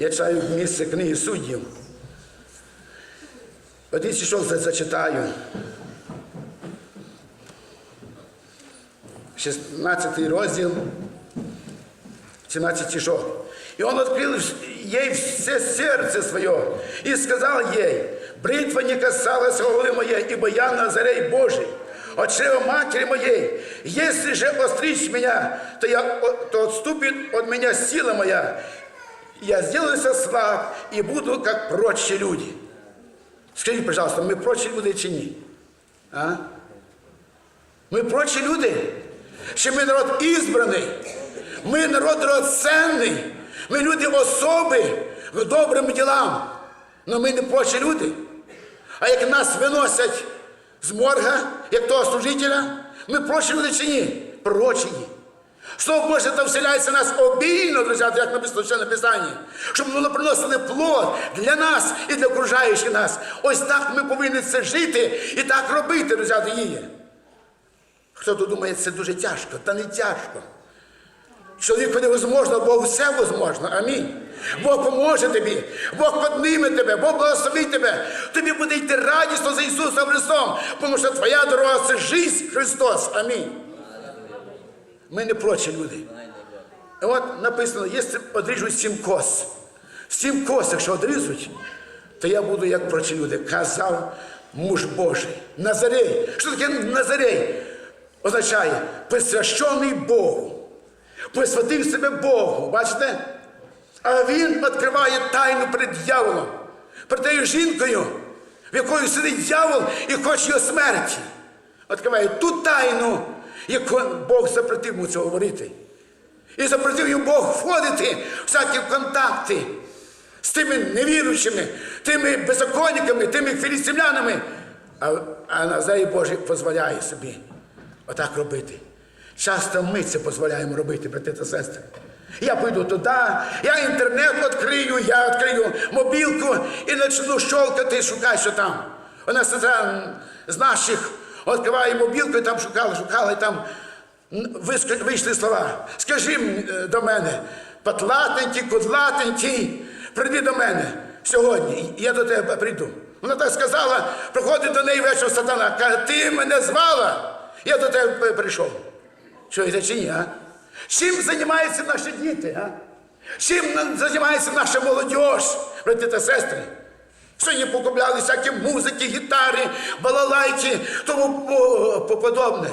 Я читаю місце книги суддів. Один стишок за- зачитаю. 16 розділ, 17 стишок. И он открыл ей все сердце свое и сказал ей, бритва не касалась головы моей, ибо я Назарей Божий, от чрева матери моей. Если же остричь меня, то, я, то отступит от меня сила моя. Я сделаюсь слаб и буду, как прочие люди. Скажіть, пожалуйста, ми прочі люди чи ні? А? Ми прочі люди. Що ми народ ізбраний. Ми народ драгоценний. Ми люди особи в добрим ділам. Але ми не прочі люди. А як нас виносять з морга, як того служителя, ми прочі люди чи ні? Прочі. Слово Боже там вселяється в нас обільно, друзі, як написано ще на Писанні, щоб воно приносили плод для нас і для окружаючих нас. Ось так ми повинні це жити і так робити, друзі, дії. Хто тут думає, це дуже тяжко, та не тяжко. Чоловіку невозможно, Богу все возможно. Амінь. Бог поможе тобі, Бог підніме тебе, Бог благословить тебе. Тобі буде йти радісно за Ісусом Христом, тому що твоя дорога це життя Христос. Амінь. Ми не прочі люди. І от написано, якщо одріжуть сім кос, сім кос, якщо одрізуть, то я буду як прочі люди. Казав муж Божий. Назарей. Що таке Назарей? Означає присвящений Богу. Присвятив себе Богу. Бачите? А він відкриває тайну перед дьяволом, перед тією жінкою, в якої сидить дьявол і хоче його смерті. Відкриває ту тайну, яку Бог запретив йому цього говорити. І запретив йому Бог входити всякі контакти з тими невіруючими, тими беззаконниками, тими філістимлянами. А, а Назарій Божий дозволяє собі отак робити. Часто ми це дозволяємо робити, брати та сестри. Я пойду туди, я інтернет відкрию, я відкрию мобілку і почну щолкати, шукати, що там. Вона сестра з наших відкриває мобілку і там шукала, шукала, і там вийшли слова. Скажи е, до мене, патлатенький, кудлатенький, прийди до мене сьогодні, я до тебе прийду. Вона так сказала, приходить до неї вечір сатана, каже, ти мене звала, я до тебе прийшов. Чуєте чи ні, а? Чим займаються наші діти, а? Чим займається наша молодь, брати та сестри? Сьогодні покупляли всякі музики, гітари, балалайки, тому по- по- подобне.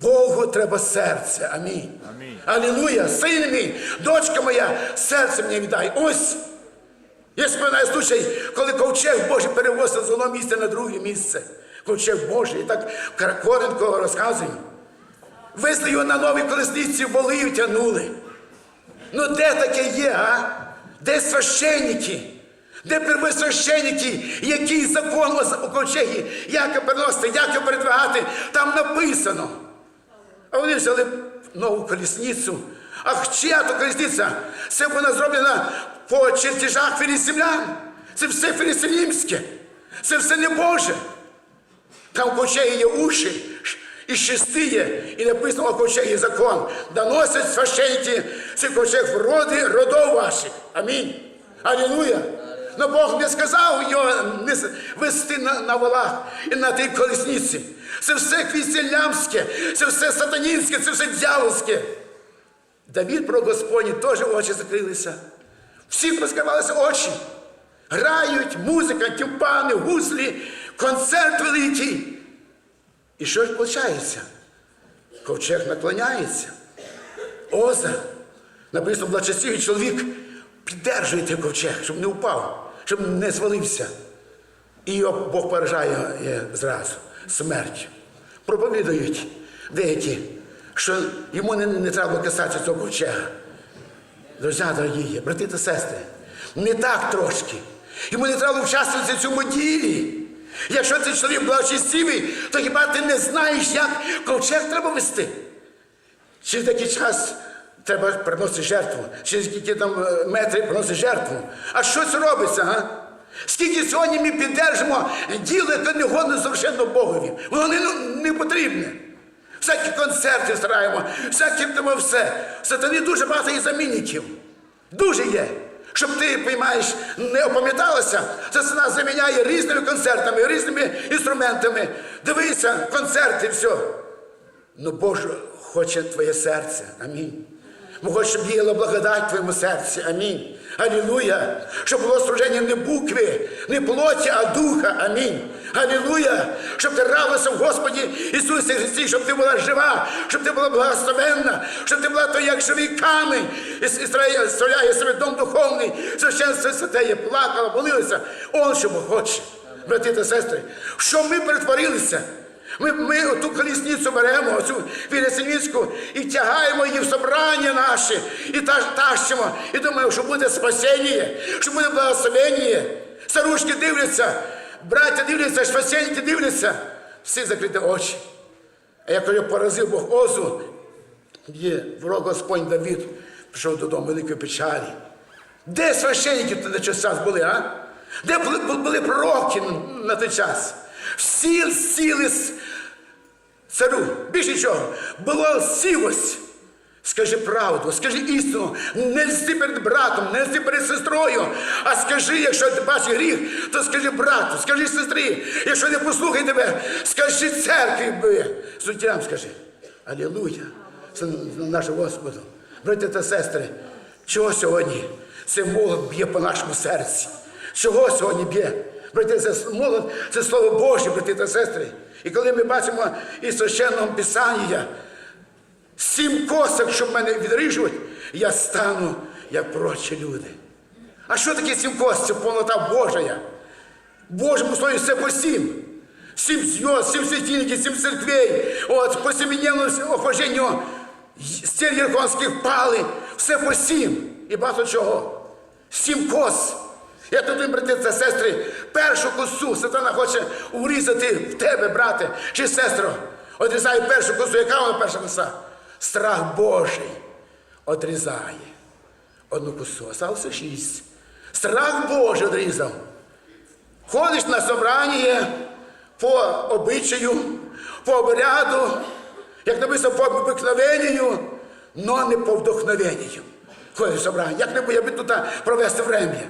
Богу треба серце. Амінь. Амінь. Алілуя. Син мій, дочка моя, серце мені віддай. Ось. Я споминаю случай, коли ковчег Божий перевозив з одного місця на друге місце. Ковчег Божий. І так коротко розказую. Везли його на новій колесниці, воли тягнули. Ну де таке є, а? Де священники? Де первосвященники? Який закон у ковчегі? Як переносити, як передвигати? Там написано. А вони взяли нову колісницю. А чия то колісниця? Це вона зроблена по чертежах філістимлян. Це все філістимське. Це все не Боже. Там в ковчегі є уші і шести є, і написано о ковчегі закон. Доносять священники цей ковчег роди родов ваших. Амінь. Алілуя. Но Бог не сказав його вести на, на волах і на тій колесниці. Це все хвістілямське, це все сатанінське, це все дьявольське. Давід про Господні теж очі закрилися. Всіх розкривалися очі. Грають, музика, тюмпани, гуслі, концерт великий. І що ж виходить? Ковчег наклоняється. Оза. Написано, благочестивий чоловік піддержує ковчег, щоб не впав, щоб не звалився. І його Бог поражає е, зразу смертю. Проповідують деякі, що йому не, не треба касатися цього ковчега. Друзі, дорогі, брати та сестри, не так трошки. Йому не треба участвувати в цьому ділі. Якщо цей чоловік благочестивий, то хіба ти не знаєш, як ковчег треба вести? Через який час треба приносити жертву, через які там е, метри приносити жертву. А що це робиться, га? Скільки сьогодні ми піддержимо діло, яке не годне совершенно Богові. Воно не, ну, не потрібне. Всякі концерти стараємо, всякі тому все. В Сатані дуже багато є замінників. Дуже є. Щоб ти, поймаєш, не опам'яталася, це ціна заміняє різними концертами, різними інструментами. Дивися, концерти, все. Ну Боже хоче твоє серце. Амінь. Бо щоб діяла благодать твоєму серці. Амінь. Алілуя. Щоб було служення не букви, не плоті, а духа. Амінь. Алілуя. Щоб ти радилася в Господі Ісусі Христі, щоб ти була жива, щоб ти була благословенна, щоб ти була той, як живий камінь, і строляє себе дом духовний, священство святеє, плакала, молилася. Он що хоче, брати та сестри, що ми перетворилися. Ми, ми оту колісницю беремо, оцю Філісинівську, і тягаємо її в собрання наше, і тащимо, і думаємо, що буде спасіння, що буде благословення. Старушки дивляться, браття дивляться, священники дивляться, всі закриті очі. А як коли поразив Бог Озу, є ворог Господь Давід пішов додому великої печалі. Де священники на той час були, а? Де були пророки на той час? Всі сіли з царю. Більше нічого. Було сілость. Скажи правду, скажи істину, не льсти перед братом, не льсти перед сестрою. А скажи, якщо ти бачиш гріх, то скажи брату, скажи сестрі. Якщо не послухай тебе, скажи церкві, би. суддям скажи. Алілуя. Це нашому Господу. Брати та сестри, чого сьогодні це молот б'є по нашому серці? Чого сьогодні б'є? Брати, це молот, це слово Боже, брати та сестри. І коли ми бачимо із священного Писання, сім косок, щоб мене відріжуть, я стану, як прочі люди. А що таке сім кос? Це повнота Божая. Божому слові все по сім. Сім зв'язок, сім святильників, сім церквей, от, по сімейному охоженню стіль Єрконських пали, все по сім. І багато чого. Сім кос. Я туди, брати та сестри, першу косу сатана хоче урізати в тебе, брате чи сестро. Одрізає першу косу. Яка вона перша коса? Страх Божий одрізає одну косу. Осталося шість. Страх Божий одрізав. Ходиш на собрання по обичаю, по обряду, як написано, по обикновенню, но не по вдохновенню. Ходиш в собрання. Як не би тут провести врем'я.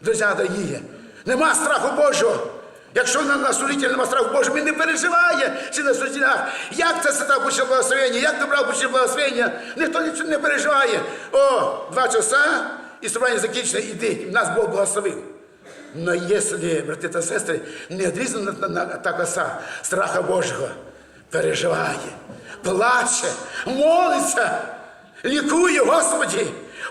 Друзі, дорогі, нема страху Божого. Якщо на, судителя нема страху Божого, він не переживає чи на суддях. Як це сатана почав благословення, як добрав почав благословення, ніхто нічого не переживає. О, два часа і собрання закінчено, іди, нас Бог благословив. Но якщо, брати та сестри, не одрізана на- на- та коса страха Божого, переживає, плаче, молиться, лікує, Господі.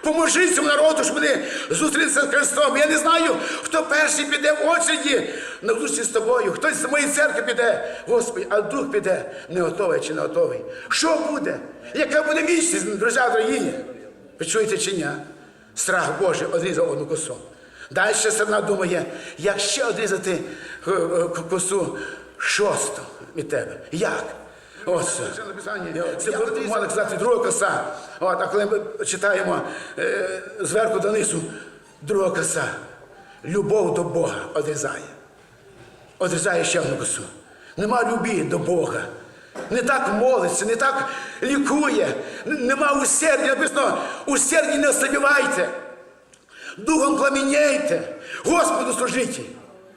Поможи цьому народу, щоб вони зустрілися з Христом. Я не знаю, хто перший піде в очереді на зустріч з тобою. Хтось з моєї церкви піде, Господи, а дух піде не готовий чи не готовий. Що буде? Яка буде вічність, друзі дорогі? Ви чуєте чи ні? Страх Божий одрізав одну косу. Далі сторона думає, як ще одрізати е, е, косу шосту від тебе. Як? Ось це. Можна казати друга коса. От, а коли ми читаємо е, зверху донизу, друга коса. Любов до Бога одрізає. Одрізає ще одну косу. Нема любі до Бога. Не так молиться, не так лікує, нема усердя. Написано, усердя не ослабівайте. Духом пламеняйте, Господу служите.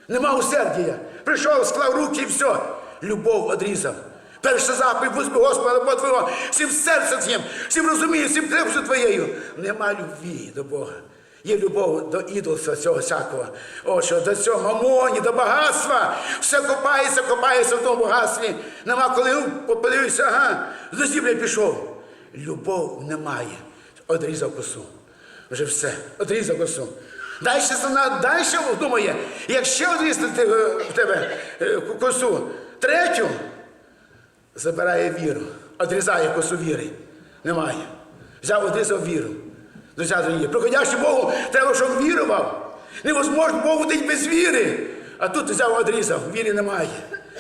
Нема усердія. Прийшов, склав руки і все. Любов одрізав. Перша заповідь, возьми Господа Бога Твого, всім серцем твоїм, всім розумієш, всім крепостю твоєю. Нема любві до Бога. Є любов до ідолства цього всякого. О, що до цього мамоні, до багатства. Все копається, копається в тому багатстві. Нема коли ну, подивився, ага, до зібля пішов. Любов немає. Одрізав косу. Вже все, одрізав косу. Далі вона далі думає, якщо одрізати е, в тебе е, косу, третю, забирає віру, одрізає косу віри. Немає. Взяв, одрізав віру. Дорогі, приходящий Богу, треба, щоб вірував. Невозможно Богу дати без віри. А тут взяв, одрізав, віри немає.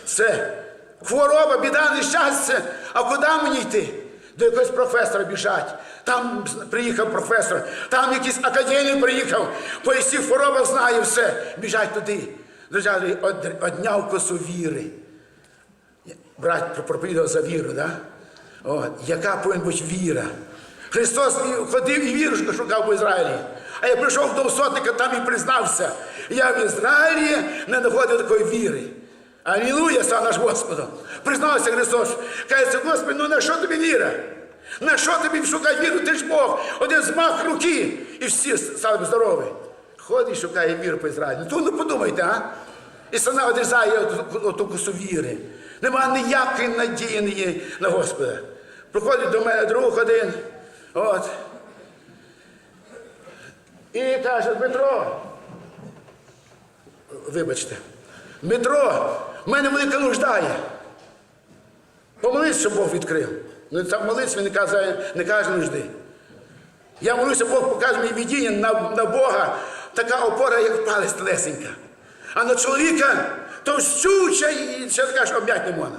Все. Хвороба, біда, нещастя. А куди мені йти? До якогось професора біжать. Там приїхав професор, там якийсь академік приїхав, по всіх хворобах знає все. Біжать туди. Друзі, одняв косу віри. Брат проповідував за віру, да? От, яка повинна бути віра? Христос ходив і віру шукав в Ізраїлі. А я прийшов до сотника, там і признався. Я в Ізраїлі не знаходив такої віри. Алілуя, слава наш Господу. Признався Христос. Каже, Господи, ну на що тобі віра? На що тобі шукати віру? Ти ж Бог, один змах руки, і всі стали здорові. Ходить шукає віру по Ізраїлю. Ну, не подумайте, а? І сана одрізає оту- косу віри. Нема ніякої надії на Господа. Приходить до мене друг один. От. І каже, Дмитро, вибачте, Дмитро, в мене велика нужда є. Помолись, щоб Бог відкрив. Ну, там молитві не каже, не каже нужди. Я молюся, Бог покаже мені видіння на, на Бога, така опора, як палець телесенька. А на чоловіка товщуча і ще така ж обняти не можна.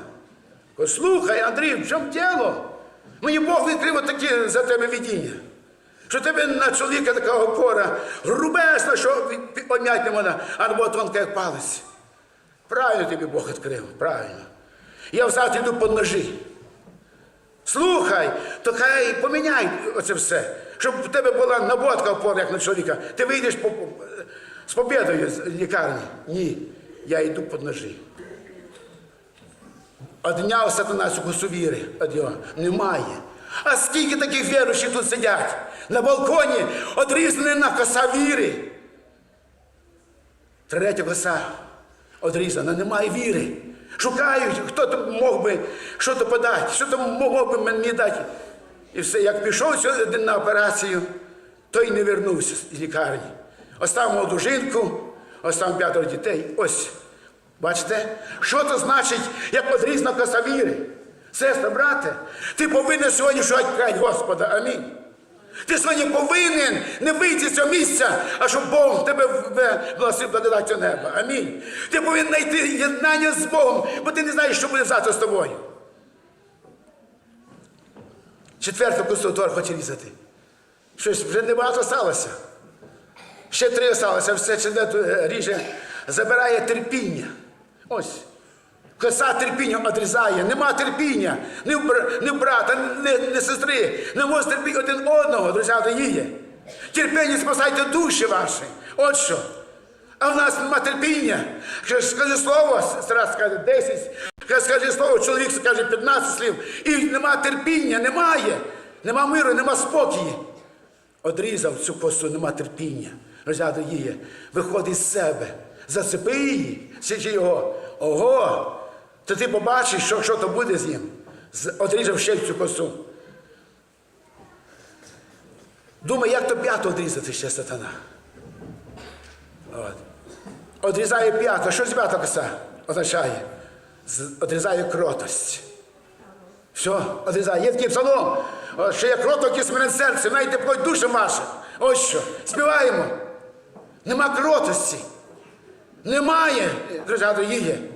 Послухай, Андрій, в чому діло? Мені Бог відкрив таке за тебе видіння. Що тебе на чоловіка така опора, грубесна, що обняти не можна, або тонка, як палець. Правильно тобі Бог відкрив, правильно. Я взад йду по ножі. Слухай, то хай поміняй оце все, щоб в тебе була наботка опора, як на чоловіка. Ти вийдеш по, з побєдою з лікарні. Ні, я йду по ножі. Одняв сатана цю косу віри. Од. Немає. А скільки таких віруючих тут сидять? На балконі одрізана коса віри. Третя коса одрізана, немає віри. Шукають, хто там мог би що то подати, що там мог би мені дати. І все, як пішов сьогодні на операцію, то й не вернувся з лікарні. Остав молоду жінку, остав п'ятеро дітей. Ось. Бачите, що це значить, як одрізна коса віри? Сестра, брате, ти повинен сьогодні шукати Господа. Амінь. Ти сьогодні повинен не вийти з цього місця, а щоб Бог тебе благословив благодаттю неба. Амінь. Ти повинен знайти єднання з Богом, бо ти не знаєш, що буде завтра з тобою. Четверту кусу тор хоче різати. Щось вже небагато сталося. Ще три залишилося, все четверту е, ріже, забирає терпіння. Ось. Коса терпіння одрізає, нема терпіння, ні в, ні в брата, ні, ні сестри, не може терпіти один одного, друзі, їє. Терпіння спасайте душі ваші. От що. А в нас нема терпіння. Скажи- слово, сестра скаже 10, скажи слово, чоловік скаже 15 слів. І нема терпіння, немає. Нема миру, нема спокою. Одрізав цю косу, нема терпіння. Розгляду її, виходить з себе, зацепи її, січи його. Ого! То ти побачиш, що, що то буде з ним. Одрізав ще цю косу. Думай, як то п'яту одрізати ще сатана. От. Одрізає п'яту. Що ж п'ята коса означає? Одрізає кротость. Все, одрізає. Є такий псалом, що є кроток і смирен серце, навіть тепло душам вашим. Ось що. Співаємо. Нема кротості. Немає, друзі, її.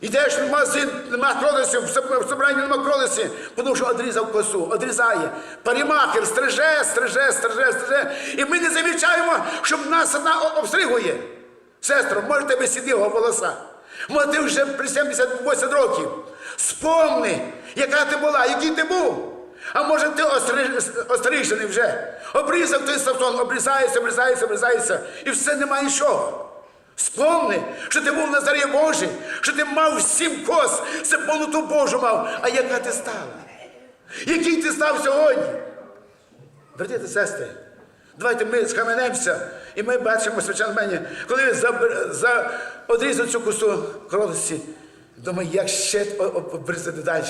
Ідеш в магазин, нема кротості, в собранні нема кротості, тому що одрізав косу, одрізає. Парімахер стриже, стриже, стриже, стриже. І ми не замічаємо, щоб нас одна обстригує. Сестро, може тебе сіділо волоса. Може ти вже при 70-80 років. Спомни, яка ти була, який ти був. А може ти остри- острижений вже. Обрізав той савтон, обрізається, обрізається, обрізається. І все немає нічого. Спомни, що ти був на зарі Божий, що ти мав сім кос, це повноту Божу мав. А яка ти стала? Який ти став сьогодні? Брати та сестри, давайте ми схаменемося, і ми бачимо священне мені, коли він за, одрізав цю кусу кротості, думаю, як ще обрізати далі.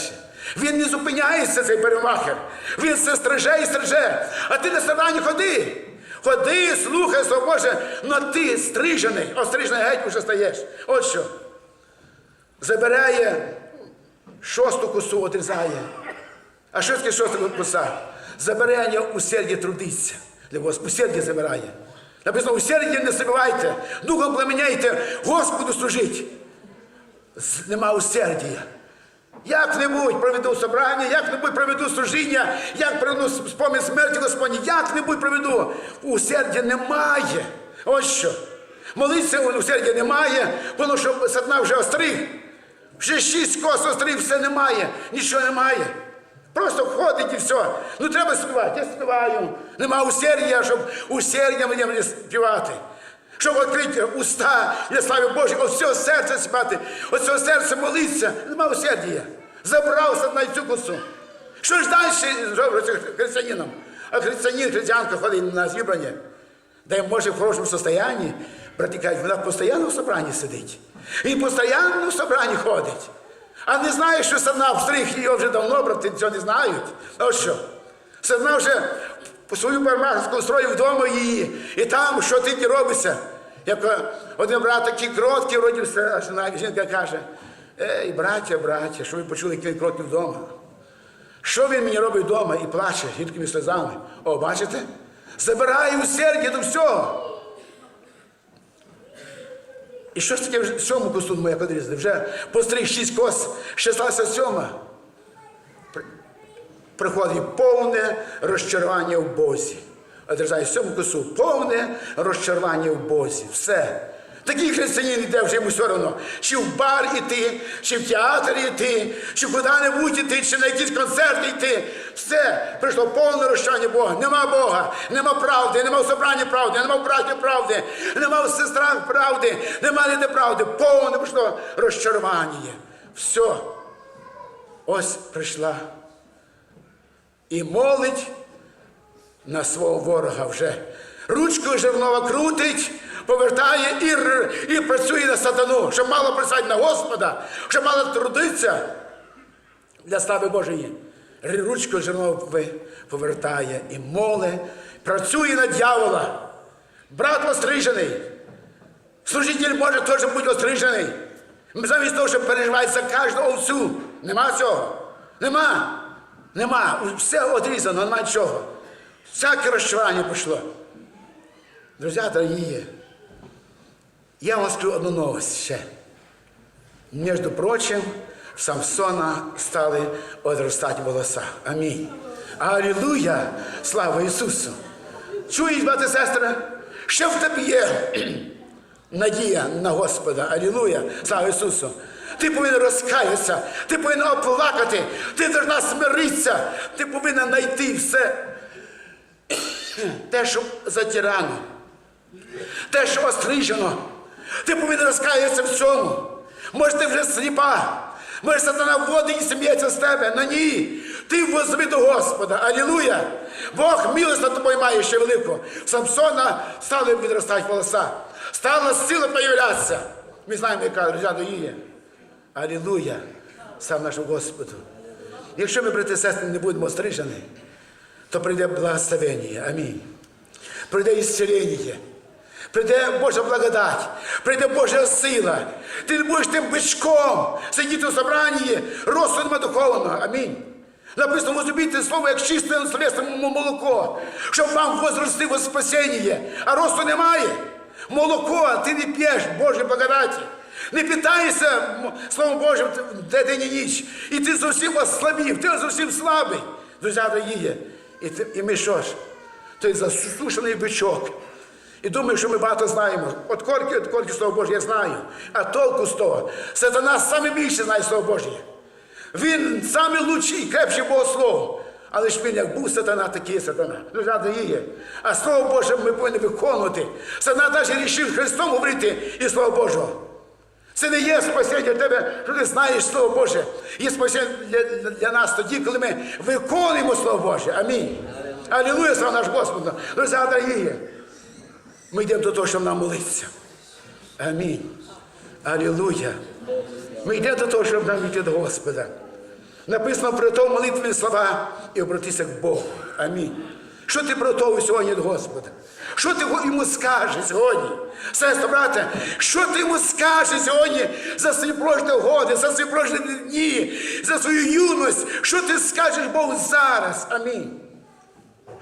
Він не зупиняється, цей перемахер. Він все стриже і стриже. А ти на стороні ходи. Ходи, слухай, слово Боже, но ти стрижений, острижений геть уже стаєш. От що. Забирає шосту косу, одрізає. А що таке шоста коса? Забирання усердя трудиться. Для Господа усердя забирає. Написано, усердя не забивайте, духом пламеняйте, Господу служіть. Нема усердя. Як-небудь проведу собрання, як-небудь проведу служіння, як проведу спомін смерті Господні, як-небудь проведу. Усердя немає. Ось що. Молитися усердя немає, тому що сатана вже остриг. Вже шість кос остриг, все немає, нічого немає. Просто ходить і все. Ну треба співати. Я співаю. Нема усердя, щоб усердя мені співати. Щоб відкрити уста для слави Божої, от всього серця співати, от всього серця молитися. Нема усердя. Забрався на цю косу. Що ж далі робиться християнином? А християнин, християнка ходить на зібрання, де може в хорошому состоянні, брати кажуть, вона постійно в собранні сидить. Він постійно в собранні ходить. А не знає, що сатана встриг його вже давно, брати, цього не знають. От що? Сатана вже свою пармахську строїв вдома її. І там, що ти робиться? Як один брат такий кроткий, вроді все, а жена- жінка каже, ей, браття, браття, що ви почули, який він кроткий вдома? Що він мені робить вдома і плаче гіркими сльозами? О, бачите? Забирає усердя до всього. І що ж таке вже сьому косу моя подрізали? Вже постриг шість кос, ще сталася сьома. При- Приходить повне розчарування в Бозі. Одрізає сьому косу, повне розчарування в Бозі. Все. Такий християнин йде вже йому все одно. Чи в бар іти, чи в театр йти, чи куди-небудь іти, чи на якісь концерти йти. Все, прийшло повне розчарування Бога. Нема Бога, нема правди, нема в собранні правди, нема в браті правди, нема в сестрах правди, нема ніде правди. Повне прийшло розчарування. Все. Ось прийшла і молить на свого ворога вже. Ручкою жернова крутить, повертає і, і працює на сатану, щоб мало працювати на Господа, щоб мало трудитися для слави Божої. Ручкою жернова повертає і моле, працює на дьявола. Брат острижений. Служитель може теж бути острижений. Замість того, щоб переживати за кожну овцю. Нема цього. Нема. Нема. Все одрізано, нема чого. Всяке розчарування пішло. Друзі, дорогі, я вам скажу одну новость ще. Між прочим, Самсона стали одростати волоса. Амінь. Алілуя! Слава Ісусу! Чуєш, брати і сестри, що в тебе є надія на Господа. Алілуя! Слава Ісусу! Ти повинен розкаятися, ти повинен оплакати, ти повинна смиритися, ти повинен знайти все те, що затирано, те, що острижено. Ти повинен розкаятися в цьому. Може, ти вже сліпа. Може, сатана вводить і сміється з тебе. Но ні. Ти возви до Господа. Алілуя! Бог милость над тобою має ще велику. Самсона стали відростати волоса. Стала сила появлятися. Ми знаємо, яка друзі, до її. Алілуя! Сам нашому Господу. Якщо ми, брати і сестри, не будемо острижені, то прийде благословення. Амінь. Прийде ісцелення. Прийде Божа благодать, прийде Божа сила. Ти не будеш тим бичком сидіти у собранні, росту нема духовного. Амінь. Написано, возлюбіть слово, як чисте словесному молоко, щоб вам возрости во спасіння, а росту немає. Молоко, ти не п'єш Божої благодаті. Не питайся м- Словом Божим де день і ніч. І ти зовсім ослабів, ти зовсім слабий. Друзі дорогі. І, ти- і ми що ж? Той засушений бичок. І думаю, що ми багато знаємо. От корки, от корки Слово Боже, я знаю. А толку з того. Сатана саме більше знає Слово Боже. Він саме лучший крепший Богослов. Але ж він як був сатана, такий є сатана. Зради є. А Слово Боже ми повинні виконувати. Сатана навіть рішив Христом говорити і Слово Божого. Це не є спасіння тебе, що ти знаєш Слово Боже. Є спасіння для, для- нас тоді, коли ми виконуємо Слово Боже. Амінь. Алілуя, слава наш Господу. Друзі, дорогі. Ми йдемо до того, щоб нам молитися. Амінь. Алілуя. Ми йдемо до того, щоб нам йти до Господа. Написано про то молитвені слова і обратися к Богу. Амінь. Що ти приготовив сьогодні до Господа? Що ти йому скажеш сьогодні? Сестра, брате, що ти йому скажеш сьогодні за свої прожиті годи, за свої прожиті дні, за свою юність? Що ти скажеш Богу зараз? Амінь.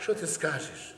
Що ти скажеш?